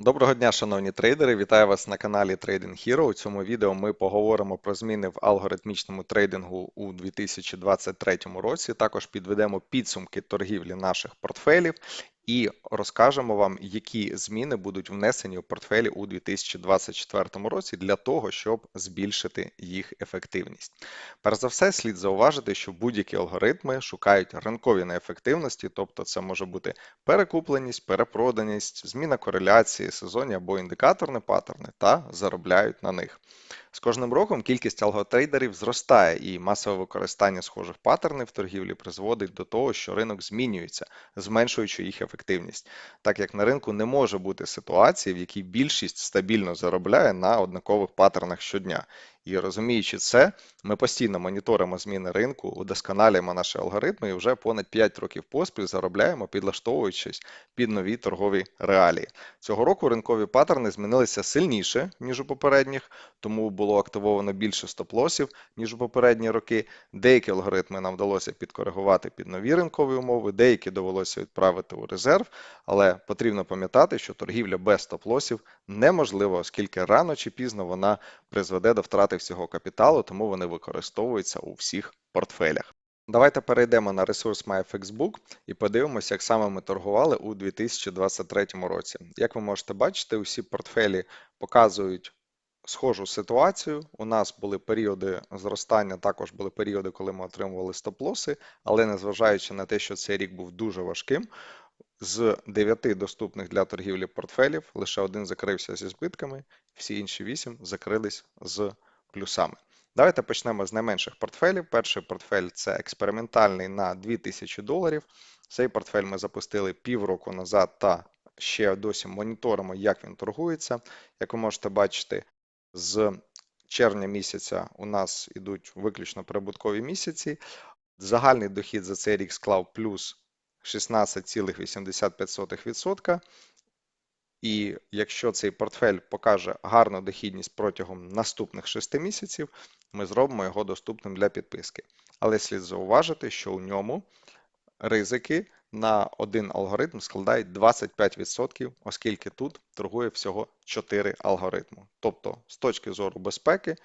Доброго дня, шановні трейдери! Вітаю вас на каналі Trading Hero. У цьому відео ми поговоримо про зміни в алгоритмічному трейдингу у 2023 році. Також підведемо підсумки торгівлі наших портфелів і розкажемо вам, які зміни будуть внесені у портфелі у 2024 році для того, щоб збільшити їх ефективність. Перш за все, слід зауважити, що будь-які алгоритми шукають ринкові неефективності, тобто це може бути перекупленість, перепроданість, зміна кореляції, сезонні або індикаторні паттерни та заробляють на них. З кожним роком кількість алготрейдерів зростає, і масове використання схожих паттернів в торгівлі призводить до того, що ринок змінюється, зменшуючи їх ефективність, так як на ринку не може бути ситуації, в якій більшість стабільно заробляє на однакових паттернах щодня. І розуміючи це, ми постійно моніторимо зміни ринку, удосконалюємо наші алгоритми і вже понад 5 років поспіль заробляємо, підлаштовуючись під нові торгові реалії. Цього року ринкові паттерни змінилися сильніше, ніж у попередніх, тому було активовано більше стоп-лосів, ніж у попередні роки. Деякі алгоритми нам вдалося підкоригувати під нові ринкові умови, деякі довелося відправити у резерв, але потрібно пам'ятати, що торгівля без стоп-лосів неможлива, оскільки рано чи пізно вона призведе до втрати всього капіталу, тому вони використовуються у всіх портфелях. Давайте перейдемо на ресурс MyFXBook і подивимося, як саме ми торгували у 2023 році. Як ви можете бачити, усі портфелі показують схожу ситуацію. У нас були періоди зростання, також були періоди, коли ми отримували стоп-лоси, але незважаючи на те, що цей рік був дуже важким, з 9 доступних для торгівлі портфелів лише один закрився зі збитками, всі інші 8 закрились з плюсами. Давайте почнемо з найменших портфелів. Перший портфель це експериментальний на 2000 доларів. Цей портфель ми запустили півроку назад та ще досі моніторимо, як він торгується. Як ви можете бачити, з червня місяця у нас ідуть виключно прибуткові місяці. Загальний дохід за цей рік склав плюс 16,85%. І якщо цей портфель покаже гарну дохідність протягом наступних 6 місяців, ми зробимо його доступним для підписки. Але слід зауважити, що у ньому ризики на один алгоритм складають 25%, оскільки тут торгує всього 4 алгоритми. Тобто, з точки зору безпеки,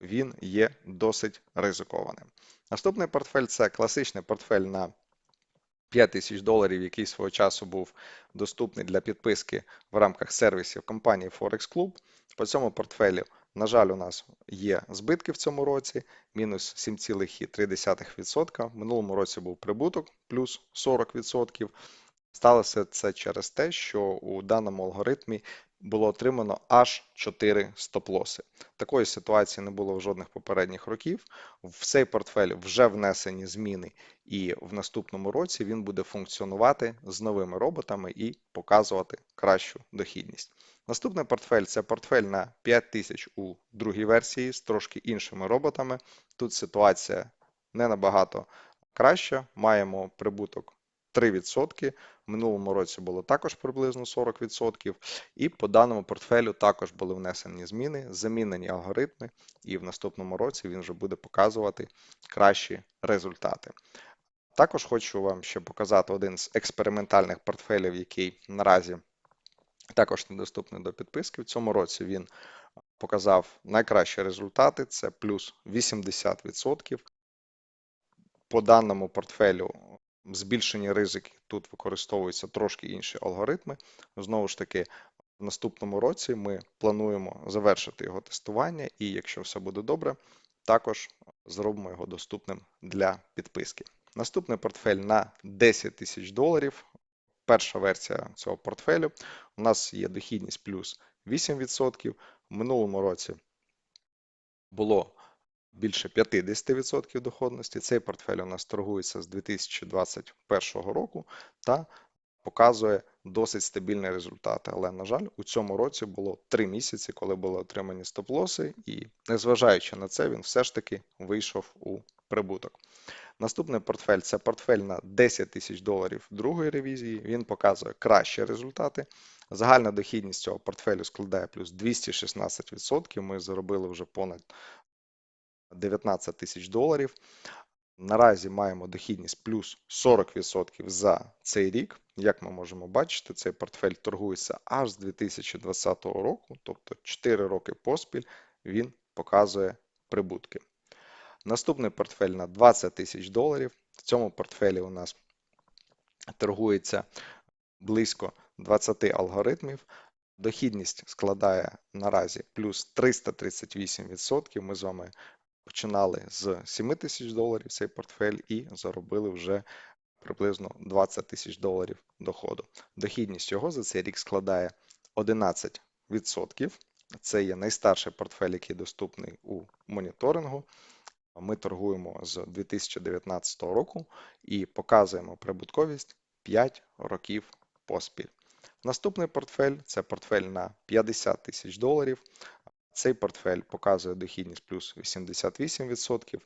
він є досить ризикованим. Наступний портфель це класичний портфель на 5 тисяч доларів, який свого часу був доступний для підписки в рамках сервісів компанії Forex Club. По цьому портфелю, на жаль, у нас є збитки в цьому році, мінус 7,3%. В минулому році був прибуток, плюс 40%. Сталося це через те, що у даному алгоритмі було отримано аж 4 стоп-лоси. Такої ситуації не було в жодних попередніх років. В цей портфель вже внесені зміни, і в наступному році він буде функціонувати з новими роботами і показувати кращу дохідність. Наступний портфель це портфель на 5000 у другій версії з трошки іншими роботами. Тут ситуація не набагато краща. Маємо прибуток 3%. В минулому році було також приблизно 40%. І по даному портфелю також були внесені зміни, замінені алгоритми, і в наступному році він вже буде показувати кращі результати. Також хочу вам ще показати один з експериментальних портфелів, який наразі також недоступний до підписки. В цьому році він показав найкращі результати: це плюс 80%. По даному портфелю збільшені ризики, тут використовуються трошки інші алгоритми. Знову ж таки, в наступному році ми плануємо завершити його тестування, і якщо все буде добре, також зробимо його доступним для підписки. Наступний портфель на 10 тисяч доларів. Перша версія цього портфелю. У нас є дохідність плюс 8%. В минулому році було більше 50% доходності. Цей портфель у нас торгується з 2021 року та показує досить стабільні результати. Але, на жаль, у цьому році було 3 місяці, коли були отримані стоп-лоси, і незважаючи на це, він все ж таки вийшов у прибуток. Наступний портфель це портфель на 10 тисяч доларів другої ревізії. Він показує кращі результати. Загальна дохідність цього портфелю складає плюс 216%. Ми заробили вже понад 19 тисяч доларів. Наразі маємо дохідність плюс 40% за цей рік. Як ми можемо бачити, цей портфель торгується аж з 2020 року, тобто 4 роки поспіль він показує прибутки. Наступний портфель на 20 тисяч доларів. В цьому портфелі у нас торгується близько 20 алгоритмів. Дохідність складає наразі плюс 338%. Ми з вами починали з 7 тисяч доларів цей портфель і заробили вже приблизно 20 тисяч доларів доходу. Дохідність його за цей рік складає 11%. Це є найстарший портфель, який доступний у моніторингу. Ми торгуємо з 2019 року і показуємо прибутковість 5 років поспіль. Наступний портфель це портфель на 50 тисяч доларів. Цей портфель показує дохідність плюс 88%.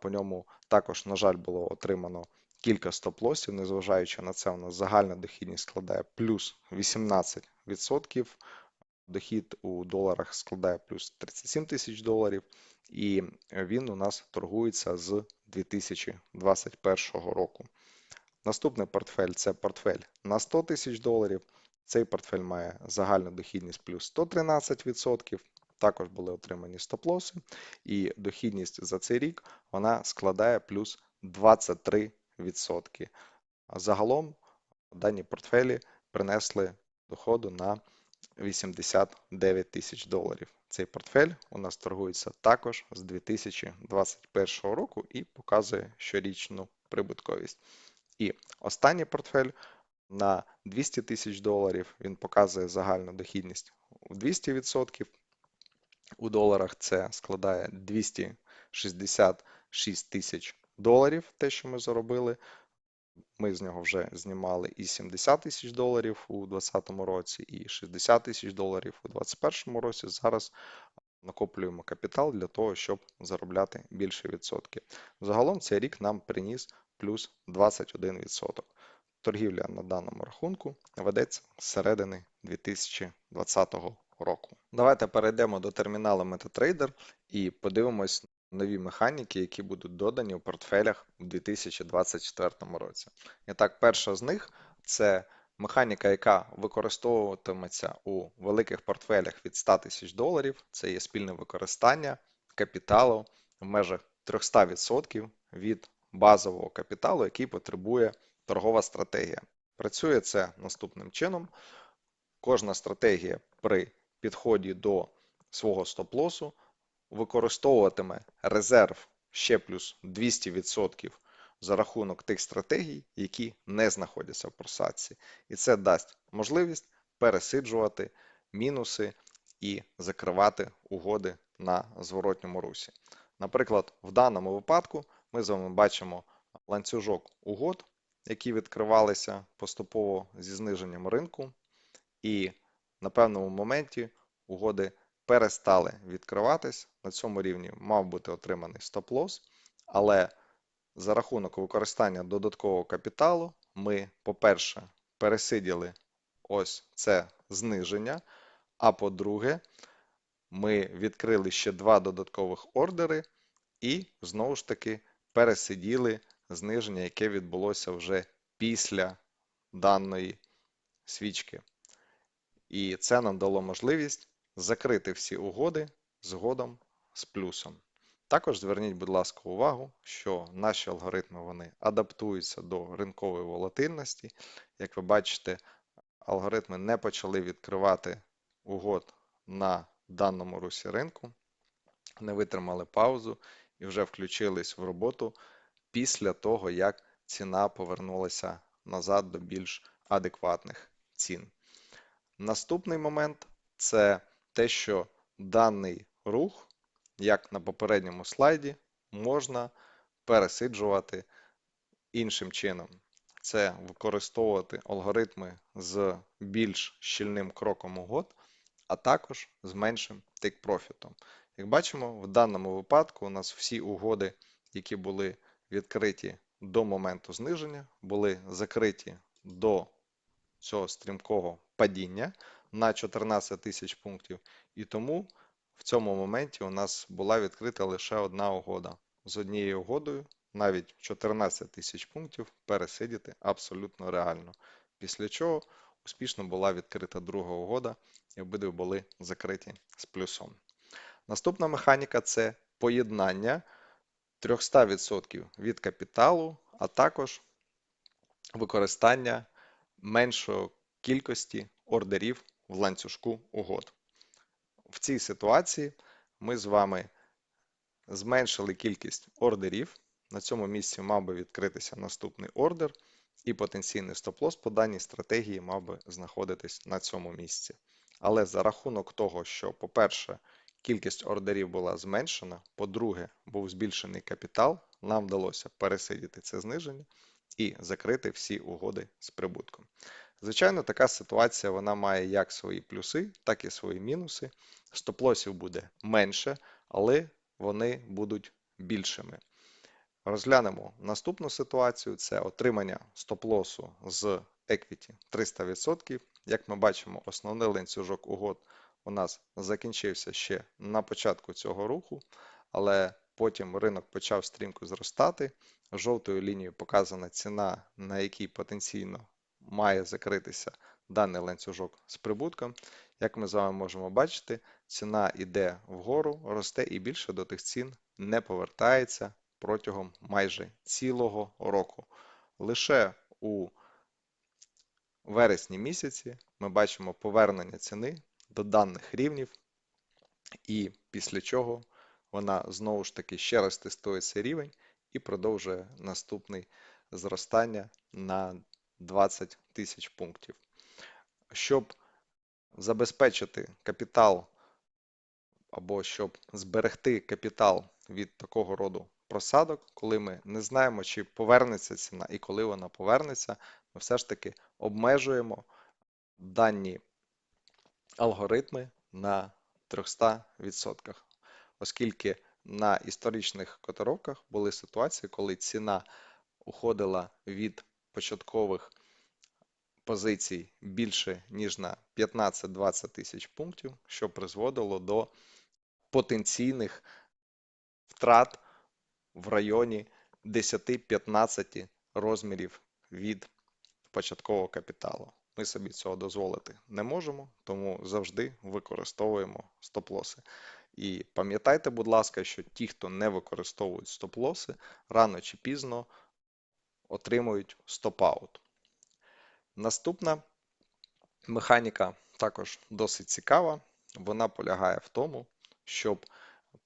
По ньому також, на жаль, було отримано кілька стоп-лосів. Незважаючи на це, у нас загальна дохідність складає плюс 18%. Дохід у доларах складає плюс 37 тисяч доларів, і він у нас торгується з 2021 року. Наступний портфель це портфель на 100 тисяч доларів. Цей портфель має загальну дохідність плюс 113%. Також були отримані стоп-лоси, і дохідність за цей рік вона складає плюс 23%. Загалом дані портфелі принесли доходу на 89 тисяч доларів. Цей портфель у нас торгується також з 2021 року і показує щорічну прибутковість. І останній портфель на 200 тисяч доларів він показує загальну дохідність у 200%. У доларах це складає 266 тисяч доларів, те, що ми заробили. Ми з нього вже знімали і 70 тисяч доларів у 2020 році, і 60 тисяч доларів у 2021 році. Зараз накоплюємо капітал для того, щоб заробляти більше відсотки. Загалом цей рік нам приніс плюс 21%. Торгівля на даному рахунку ведеться з середини 2020 року. Давайте перейдемо до терміналу MetaTrader і подивимось нові механіки, які будуть додані у портфелях у 2024 році. І так, перша з них це механіка, яка використовуватиметься у великих портфелях від 100 тисяч доларів. Це є спільне використання капіталу в межах 300% від базового капіталу, який потребує торгова стратегія. Працює це наступним чином. Кожна стратегія при підході до свого стоп-лосу використовуватиме резерв ще плюс 200% за рахунок тих стратегій, які не знаходяться в просадці. І це дасть можливість пересиджувати мінуси і закривати угоди на зворотньому русі. Наприклад, в даному випадку ми з вами бачимо ланцюжок угод, які відкривалися поступово зі зниженням ринку, і на певному моменті угоди перестали відкриватись. На цьому рівні мав бути отриманий стоп-лосс, але за рахунок використання додаткового капіталу ми, по-перше, пересиділи ось це зниження, а по-друге, ми відкрили ще два додаткових ордери і знову ж таки пересиділи зниження, яке відбулося вже після даної свічки. І це нам дало можливість закрити всі угоди згодом з плюсом. Також зверніть, будь ласка, увагу, що наші алгоритми вони адаптуються до ринкової волатильності. Як ви бачите, алгоритми не почали відкривати угод на даному русі ринку, не витримали паузу і вже включились в роботу після того, як ціна повернулася назад до більш адекватних цін. Наступний момент це те, що даний рух, як на попередньому слайді, можна пересиджувати іншим чином. Це використовувати алгоритми з більш щільним кроком угод, а також з меншим тейк-профітом. Як бачимо, в даному випадку у нас всі угоди, які були відкриті до моменту зниження, були закриті до цього стрімкого падіння на 14 тисяч пунктів, і тому в цьому моменті у нас була відкрита лише одна угода. З однією угодою навіть 14 тисяч пунктів пересидіти абсолютно реально. Після чого успішно була відкрита друга угода, і обидві були закриті з плюсом. Наступна механіка це поєднання 300% від капіталу, а також використання меншої кількості ордерів в ланцюжку угод. В цій ситуації ми з вами зменшили кількість ордерів. На цьому місці мав би відкритися наступний ордер, і потенційний стоп-лосс по даній стратегії мав би знаходитись на цьому місці. Але за рахунок того, що, по-перше, кількість ордерів була зменшена, по-друге, був збільшений капітал, нам вдалося пересидіти це зниження і закрити всі угоди з прибутком. Звичайно, така ситуація вона має як свої плюси, так і свої мінуси. Стоп-лосів буде менше, але вони будуть більшими. Розглянемо наступну ситуацію: це отримання стоп-лосу з equity 300%. Як ми бачимо, основний ланцюжок угод у нас закінчився ще на початку цього руху, але потім ринок почав стрімко зростати. Жовтою лінією показана ціна, на якій потенційно має закритися даний ланцюжок з прибутком. Як ми з вами можемо бачити, ціна йде вгору, росте і більше до тих цін не повертається протягом майже цілого року. Лише у вересні місяці ми бачимо повернення ціни до даних рівнів, і після чого вона знову ж таки ще раз тестує цей рівень і продовжує наступне зростання на 20 тисяч пунктів. Щоб забезпечити капітал або щоб зберегти капітал від такого роду просадок, коли ми не знаємо, чи повернеться ціна і коли вона повернеться, ми все ж таки обмежуємо дані алгоритми на 300%, оскільки на історичних котировках були ситуації, коли ціна уходила від початкових позицій більше, ніж на 15-20 тисяч пунктів, що призводило до потенційних втрат в районі 10-15 розмірів від початкового капіталу. Ми собі цього дозволити не можемо, тому завжди використовуємо стоп-лоси. І пам'ятайте, будь ласка, що ті, хто не використовують стоп-лоси, рано чи пізно отримують стоп-аут. Наступна механіка також досить цікава. Вона полягає в тому, щоб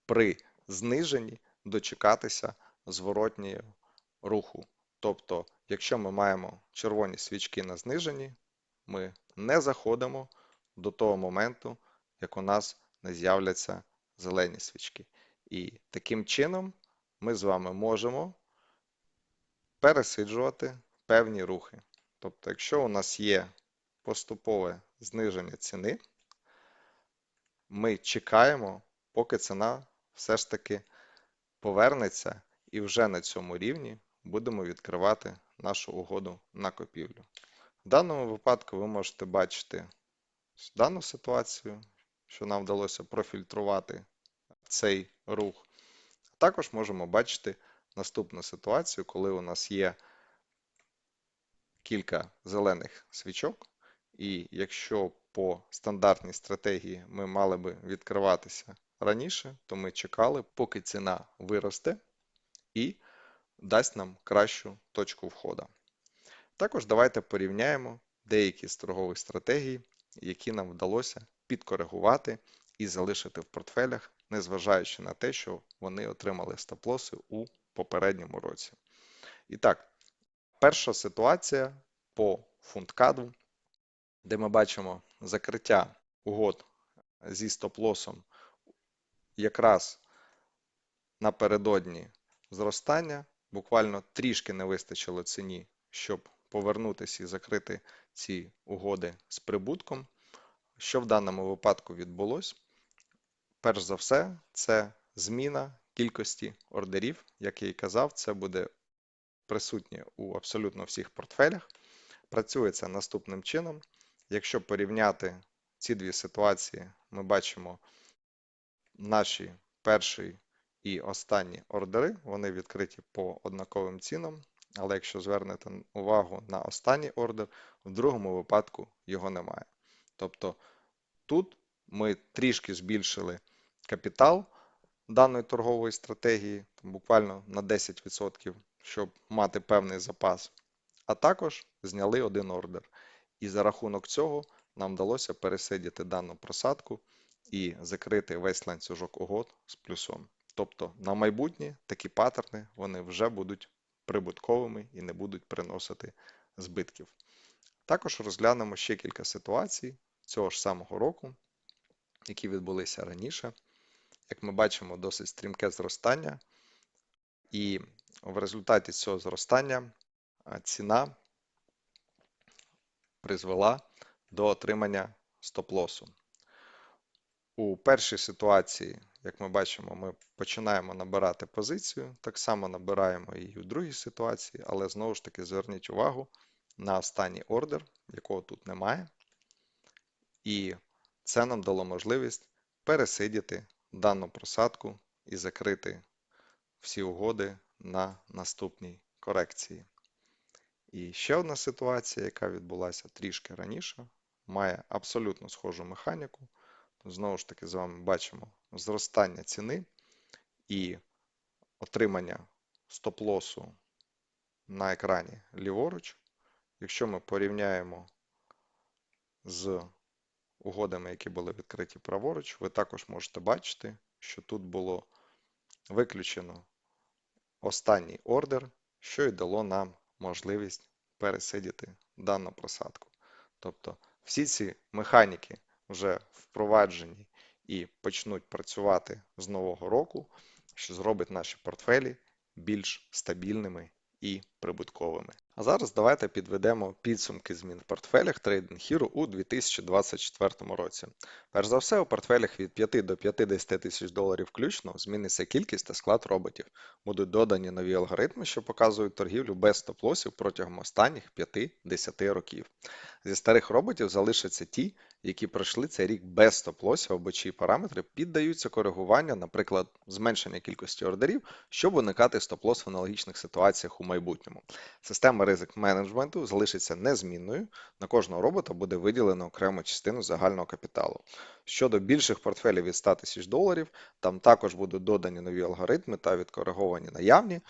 при зниженні дочекатися зворотнього руху. Тобто, якщо ми маємо червоні свічки на зниженні, ми не заходимо до того моменту, як у нас не з'являться зелені свічки. І таким чином ми з вами можемо пересиджувати певні рухи. Тобто, якщо у нас є поступове зниження ціни, ми чекаємо, поки ціна все ж таки повернеться, і вже на цьому рівні будемо відкривати нашу угоду на купівлю. В даному випадку ви можете бачити дану ситуацію, що нам вдалося профільтрувати цей рух. Також можемо бачити наступну ситуацію, коли у нас є кілька зелених свічок, і якщо по стандартній стратегії ми мали би відкриватися раніше, то ми чекали, поки ціна виросте і дасть нам кращу точку входу. Також давайте порівняємо деякі з торгових стратегій, які нам вдалося підкоригувати і залишити в портфелях, незважаючи на те, що вони отримали стоп-лоси у попередньому році. І так, перша ситуація по фунткаду, де ми бачимо закриття угод зі стоп-лосом якраз напередодні зростання. Буквально трішки не вистачило ціні, щоб повернутися і закрити ці угоди з прибутком. Що в даному випадку відбулося? Перш за все, це зміна кількості ордерів. Як я і казав, це буде присутнє у абсолютно всіх портфелях. Працює це наступним чином. Якщо порівняти ці дві ситуації, ми бачимо наші перший І останні ордери, вони відкриті по однаковим цінам, але якщо звернете увагу на останній ордер, в другому випадку його немає. Тобто тут ми трішки збільшили капітал даної торгової стратегії, буквально на 10%, щоб мати певний запас, а також зняли один ордер. І за рахунок цього нам вдалося пересидіти дану просадку і закрити весь ланцюжок угод з плюсом. Тобто на майбутнє такі паттерни вони вже будуть прибутковими і не будуть приносити збитків. Також розглянемо ще кілька ситуацій цього ж самого року, які відбулися раніше. Як ми бачимо, досить стрімке зростання, і в результаті цього зростання ціна призвела до отримання стоп-лосу. У першій ситуації, як ми бачимо, ми починаємо набирати позицію, так само набираємо її у другій ситуації, але знову ж таки зверніть увагу на останній ордер, якого тут немає. І це нам дало можливість пересидіти дану просадку і закрити всі угоди на наступній корекції. І ще одна ситуація, яка відбулася трішки раніше, має абсолютно схожу механіку. Знову ж таки, з вами бачимо зростання ціни і отримання стоп-лосу на екрані ліворуч. Якщо ми порівняємо з угодами, які були відкриті праворуч, ви також можете бачити, що тут було виключено останній ордер, що й дало нам можливість пересидіти дану просадку. Тобто всі ці механіки вже впроваджені і почнуть працювати з нового року, що зробить наші портфелі більш стабільними і прибутковими. А зараз давайте підведемо підсумки змін в портфелях Trading Hero у 2024 році. Перш за все, у портфелях від 5 до 50 тисяч доларів включно зміниться кількість та склад роботів. Будуть додані нові алгоритми, що показують торгівлю без стоп-лосів протягом останніх 5-10 років. Зі старих роботів залишаться ті, які пройшли цей рік без стоп-лосів або чиї параметри піддаються коригуванню, наприклад, зменшення кількості ордерів, щоб уникати стоп-лос в аналогічних ситуаціях у майбутньому. Система ризик менеджменту залишиться незмінною. На кожного робота буде виділено окрему частину загального капіталу. Щодо більших портфелів від 100 тисяч доларів, там також будуть додані нові алгоритми та відкориговані наявні.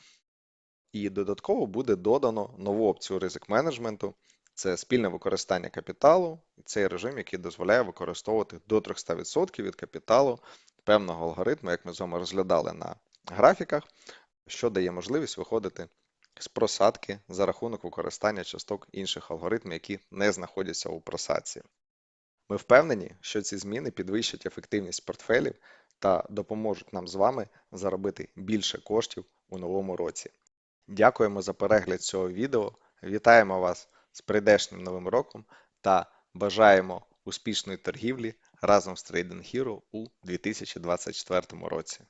І додатково буде додано нову опцію ризик менеджменту. Це спільне використання капіталу, цей режим, який дозволяє використовувати до 300% від капіталу певного алгоритму, як ми з вами розглядали на графіках, що дає можливість виходити з просадки за рахунок використання часток інших алгоритмів, які не знаходяться у просадці. Ми впевнені, що ці зміни підвищать ефективність портфелів та допоможуть нам з вами заробити більше коштів у новому році. Дякуємо за перегляд цього відео. Вітаємо вас з прийдешнім новим роком та бажаємо успішної торгівлі разом з Trading Hero у 2024 році.